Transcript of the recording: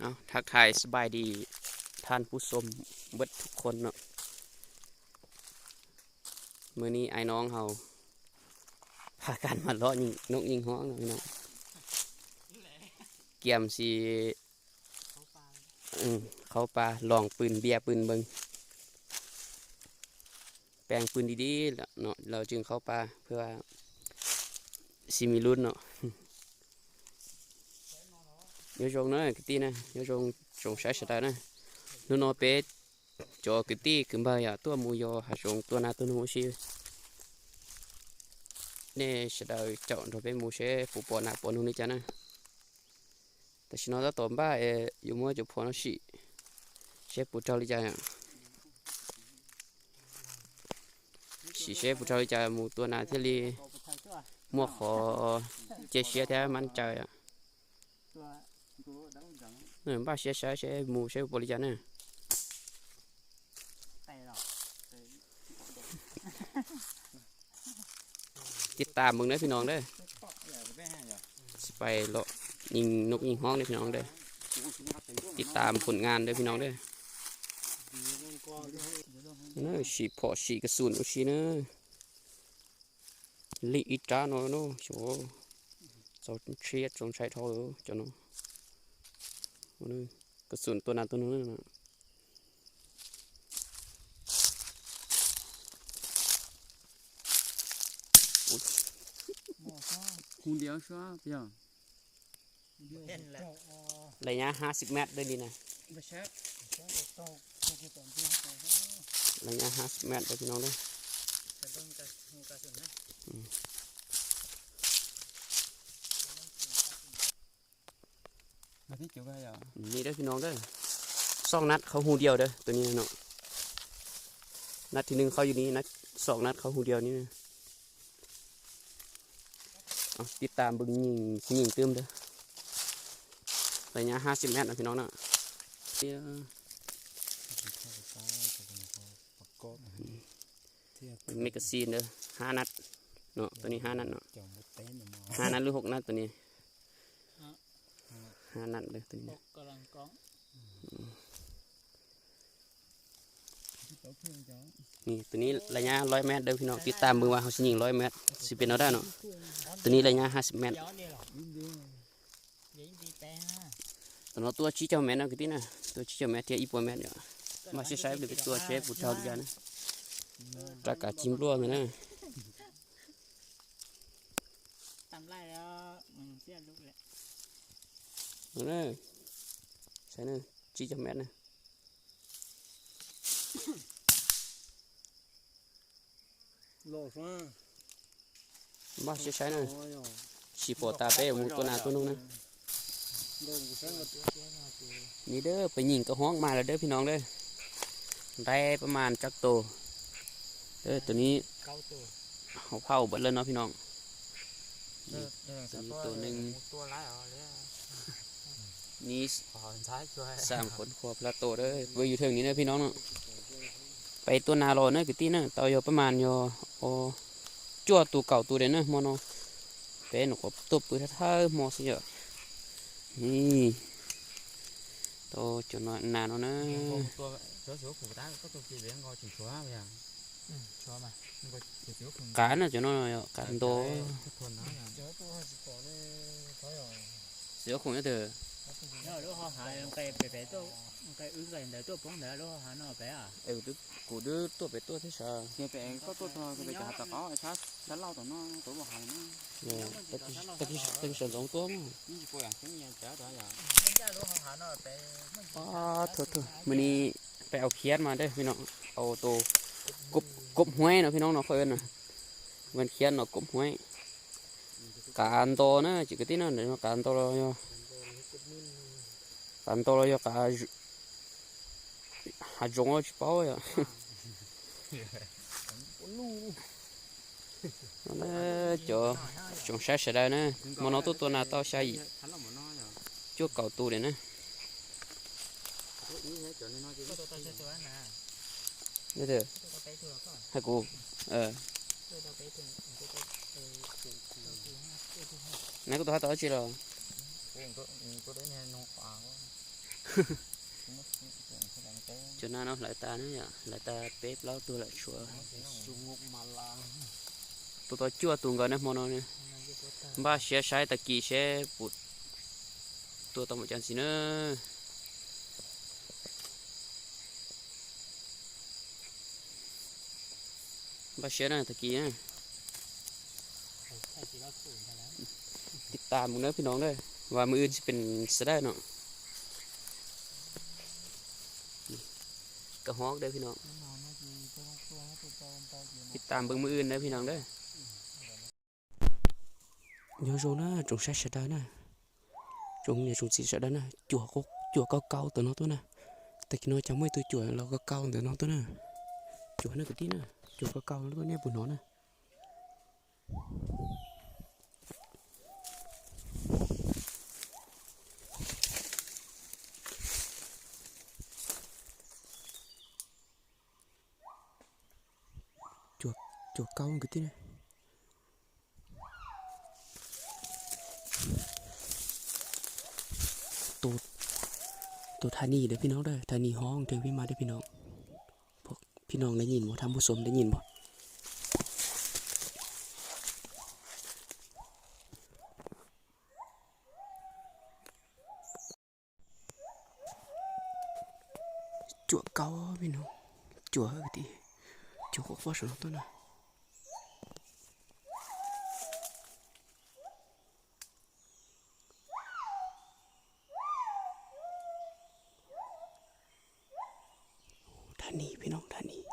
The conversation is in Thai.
เอาทักทายสบายดีท่านผู้ชมเบิดทุกคนเนาะมื้อนี้ไอ้น้องเฮาพากันมาเลาะยิงนกยิงฮ้องเนาะพี่น้องเกี่ยมสิอืมเขาปลาลองปืนเบียปืนเบิงแปลงปืนดีๆเนาะเราจึงเขาปลาเพื่อว่าสิมีรุ่นเนาะ nhớ rong nữa cái tí này nhớ rong rong sai sai này nó nó bé cho cái tí cứ bao giờ tua mua yo hạt rong tua na tua nó mua xí nè sẽ đợi chọn rồi bé mua sẽ phụ bỏ nạp bỏ nó đi chả nè แต่ฉันเอาตัวบ้าเออยู่มั่วจะพอ nó xị sẽ phụ trâu đi chả nè xị sẽ phụ trâu đi chả mua tua na thế li mua khó chế xe thế มัน trời à nè ba xe xe xe mua xe bỏ đi chả nè แต่หรอกติดตามมึงเด้อพี่น้องเด้อเปาะอย่าไปให้อย่าสิไปเลาะยิงนกยิงฮ้องเด้อพี่น้องเด้อติดตามผลงานเด้อพี่น้องเด้อเนอะฉีพอฉีกระสุนอุชีเนอะลิอิจาโนโนโชเจ้าเชียดจงใช้เท่าเออเจ้าเนาะ ตัวนึกระสุนตัวนั้นตัวนู้นนะคูเดียวชัวเปียวระยะห้าสิบเมตรได้ดีนะระยะห้าสิบเมตรได้พี่น้องด้วย ที่จุกให้เหรนี่เด้อพี่น้องเด้อสองนัดเขาหูเดียวเด้อตัวนี้นะเนาะนัดที่หนึ่งเขาอยู่นี้นัดสองนัดเขาหูเดียวนี่นะติดตามบึงยิงยิงเติมเด้อระยะห้าสิบเมตรนะพี่น้องเนาะเมกาซีนเด้อห้านัดเนาะตัวนี้ห้านัดเนาะห้านัดหรือหกนัดตัวนี้ ห้านัดเลยตัวนี้กำลังกองนี่ตัวนี้ระยะร้อยเมตรเด้อพี่น้องติดตามมือว่าเขาสิยิงร้อยเมตรสิเป็นเอาได้เนาะตัวนี้ระยะห้าสิบเมตรย้อนนี่หรอยิงดีแป้งอะตัวนั้นตัวชี้เจ้าเมตรนะคือที่น่ะตัวชี้เจ้าเมตรเทียอีปัวเมตรเนี่ยมาใช้ใช้เป็นตัวเชฟผู้เท่าดีกันนะประกาศจิ้มรัวเลยนะ ตามไล่แล้วมันเสียลูกแหละ nó nè sẽ nè chỉ cho mẹ nè lột ra bắt sẽ sẽ nè chỉ bỏ ta bé một tuần nào tuần nung นี่เด้อไปยิงกระห้องมาแล้วเด้อพี่น้องเด้อได้ประมาณจักโตเด้อตัวนี้เขาเผาบิดเลยเนาะพี่น้องตัวหนึ่งตัวร้ายเหรอ นี่สามคนควบละโตเด้อไปอยู่เทิงนี้นะพี่น้องเนาะไปตัวนารอเนาะกตีเนาะต่อยประมาณโยโอจั่วตัวเก่าตัวเด่นเนาะมโนเป็นหนุบตัวปืนท่าหมอสิเยอะนี่โตจุดนนานเนาะก้ากรน่ะจุดนนการโตเสือคนจะเถอ nó lúc họ hại cái bể bể tôi cái ứng cái để tôi bóng để lúc họ hại nó bể à ừ đứa cụ đứa tôi bể tôi thế sợ cái bể có tôi thôi cái bể cả tập có sát sát lâu tụi nó tụi bọn hại nó tất tất tất sợ giống tôi mà như cô à cái nhà trả đó là à thôi thôi mình đi ไปเอาเคียดมาได้พี่น้องเอาตัวกบกบห้วยนะพี่น้องเนาะเพื่อนนะมันเคียดเนาะกบห้วยการโตนะจิกตินะเดี๋ยวการโตเราเนาะ Tanto lo yo ka a jongo chi pao ya. Nó cho chúng sa sẽ đây nè, mà nó tụt tuần nào tao sa gì, chưa cầu tu đấy nè. Đây được. Hai cô, ờ. Nãy cô tao tao chỉ rồi. Cho nên nó lại ta nữa nhở lại ta bếp lâu tôi lại chua sung ngục mà là tôi tôi chua tuồng gần đấy món nó nè ba xe sai ta kỳ xe bụt tôi tao một chân xí nữa ba xe này ta kỳ á ใช่สิว่าสูงไปแล้วติดตามมึงเด้อพี่น้องเด้อ ว่ามืออื่นสิเป็นสได้เนาะนี่กระฮอกเด้อพี่น้องติดตามเบิ่งมืออื่นเด้อพี่น้องเด้อ nhớ rồi na trồng sát sát đó na trồng nhà trồng xịt sát đó na chùa có chùa cao cao từ nó tôi na tại khi nó chẳng mấy tôi chùa là cao cao từ nó tôi na chùa nó cái tí na chùa cao cao nó tôi nè bùn nó na chùa cao cái tí này ตัวตัวธานีเด้อพี่น้องเด้อธานีห้องเทวิมาเด้อพี่น้องพวกพี่น้องได้ยินบ่ทำผู้ชมได้ยินบ่จั่วเก่าพี่น้องจั่ว cái tí จั่วขวดสนตัวน่ะ ท่านี้พี่น้องท่านี้